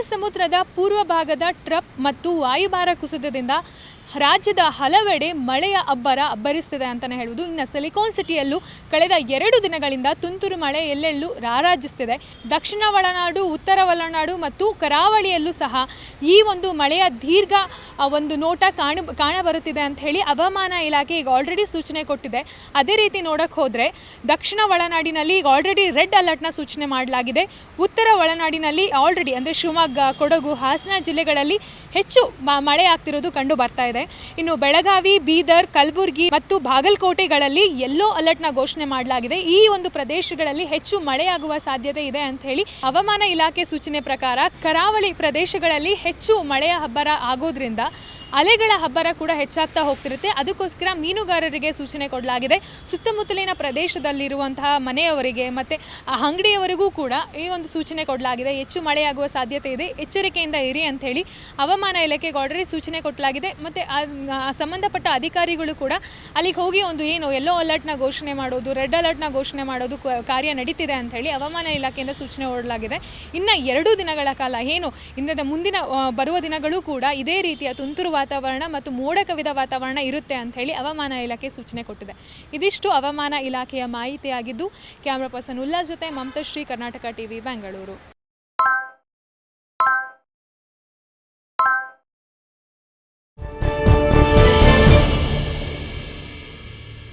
ಅರಬ್ಬಿ ಸಮುದ್ರದ ಪೂರ್ವ ಭಾಗದ ಟ್ರಪ್ ಮತ್ತು ವಾಯುಭಾರ ಕುಸಿತದಿಂದ ರಾಜ್ಯದ ಹಲವೆಡೆ ಮಳೆಯ ಅಬ್ಬರ ಅಬ್ಬರಿಸ್ತಿದೆ ಅಂತಲೇ ಹೇಳುವುದು. ಇನ್ನು ಸಿಲಿಕಾನ್ ಸಿಟಿಯಲ್ಲೂ ಕಳೆದ ಎರಡು ದಿನಗಳಿಂದ ತುಂತುರು ಮಳೆ ಎಲ್ಲೆಲ್ಲೂ ರಾರಾಜಿಸ್ತಿದೆ ದಕ್ಷಿಣ ಒಳನಾಡು, ಉತ್ತರ ಒಳನಾಡು ಮತ್ತು ಕರಾವಳಿಯಲ್ಲೂ ಸಹ ಈ ಒಂದು ಮಳೆಯ ದೀರ್ಘ ಒಂದು ನೋಟ ಕಾಣು, ಕಾಣಬರುತ್ತಿದೆ ಅಂತ ಹೇಳಿ ಹವಾಮಾನ ಇಲಾಖೆ ಈಗ ಆಲ್ರೆಡಿ ಸೂಚನೆ ಕೊಟ್ಟಿದೆ. ಅದೇ ರೀತಿ ನೋಡಕ್ಕೆ ಹೋದರೆ ದಕ್ಷಿಣ ಒಳನಾಡಿನಲ್ಲಿ ಈಗ ಆಲ್ರೆಡಿ ರೆಡ್ ಅಲರ್ಟ್ನ ಸೂಚನೆ ಮಾಡಲಾಗಿದೆ. ಉತ್ತರ ಒಳನಾಡಿನಲ್ಲಿ ಆಲ್ರೆಡಿ ಅಂದರೆ ಶಿವಮೊಗ್ಗ, ಕೊಡಗು, ಹಾಸನ ಜಿಲ್ಲೆಗಳಲ್ಲಿ ಹೆಚ್ಚು ಮಳೆ ಆಗ್ತಿರೋದು ಕಂಡು ಬರ್ತಾ ಇದೆ. ಇನ್ನು ಬೆಳಗಾವಿ, ಬೀದರ್, ಕಲಬುರಗಿ ಮತ್ತು ಬಾಗಲಕೋಟೆಗಳಲ್ಲಿ ಯೆಲ್ಲೋ ಅಲರ್ಟ್ನ ಘೋಷಣೆ ಮಾಡಲಾಗಿದೆ. ಈ ಒಂದು ಪ್ರದೇಶಗಳಲ್ಲಿ ಹೆಚ್ಚು ಮಳೆಯಾಗುವ ಸಾಧ್ಯತೆ ಇದೆ ಅಂತ ಹೇಳಿ ಹವಾಮಾನ ಇಲಾಖೆ ಸೂಚನೆ ಪ್ರಕಾರ ಕರಾವಳಿ ಪ್ರದೇಶಗಳಲ್ಲಿ ಹೆಚ್ಚು ಮಳೆಯ ಹಬ್ಬರ ಆಗೋದ್ರಿಂದ ಅಲೆಗಳ ಹಬ್ಬರ ಕೂಡ ಹೆಚ್ಚಾಗ್ತಾ ಹೋಗ್ತಿರುತ್ತೆ. ಅದಕ್ಕೋಸ್ಕರ ಮೀನುಗಾರರಿಗೆ ಸೂಚನೆ ಕೊಡಲಾಗಿದೆ. ಸುತ್ತಮುತ್ತಲಿನ ಪ್ರದೇಶದಲ್ಲಿರುವಂತಹ ಮನೆಯವರಿಗೆ ಮತ್ತು ಅಂಗಡಿಯವರಿಗೂ ಕೂಡ ಈ ಒಂದು ಸೂಚನೆ ಕೊಡಲಾಗಿದೆ. ಹೆಚ್ಚು ಮಳೆಯಾಗುವ ಸಾಧ್ಯತೆ ಇದೆ. ಎಚ್ಚರಿಕೆಯಿಂದ ಇರಿ ಅಂತ ಹೇಳಿ ಹವಾಮಾನ ಇಲಾಖೆಗೆ ಆಲ್ರೆಡಿ ಸೂಚನೆ ಕೊಡಲಾಗಿದೆ ಮತ್ತು ಸಂಬಂಧಪಟ್ಟ ಅಧಿಕಾರಿಗಳು ಕೂಡ ಅಲ್ಲಿಗೆ ಹೋಗಿ ಒಂದು ಏನು ಎಲ್ಲೋ ಅಲರ್ಟ್ನ ಘೋಷಣೆ ಮಾಡೋದು ರೆಡ್ ಅಲರ್ಟ್ನ ಘೋಷಣೆ ಮಾಡೋದು ಕಾರ್ಯ ನಡೀತಿದೆ ಅಂತ ಹೇಳಿ ಹವಾಮಾನ ಇಲಾಖೆಯಿಂದ ಸೂಚನೆ ಹೊರಡಲಾಗಿದೆ ಇನ್ನು ಎರಡು ದಿನಗಳ ಕಾಲ ಏನು ಇಂದ ಮುಂದಿನ ಬರುವ ದಿನಗಳು ಕೂಡ ಇದೇ ರೀತಿಯ ತುಂತುರು ವಾತಾವರಣ ಮತ್ತು ಮೋಡ ಕವಿದ ವಾತಾವರಣ ಇರುತ್ತೆ ಅಂತ ಹೇಳಿ ಹವಾಮಾನ ಇಲಾಖೆ ಸೂಚನೆ ಕೊಟ್ಟಿದೆ. ಇದಿಷ್ಟು ಹವಾಮಾನ ಇಲಾಖೆಯ ಮಾಹಿತಿಯಾಗಿದ್ದು, ಕ್ಯಾಮ್ರಾ ಪರ್ಸನ್ ಉಲ್ಲಾಸ್ ಜೊತೆ ಮಮತಾ ಶ್ರೀ, ಕರ್ನಾಟಕ ಟಿವಿ, ಬೆಂಗಳೂರು.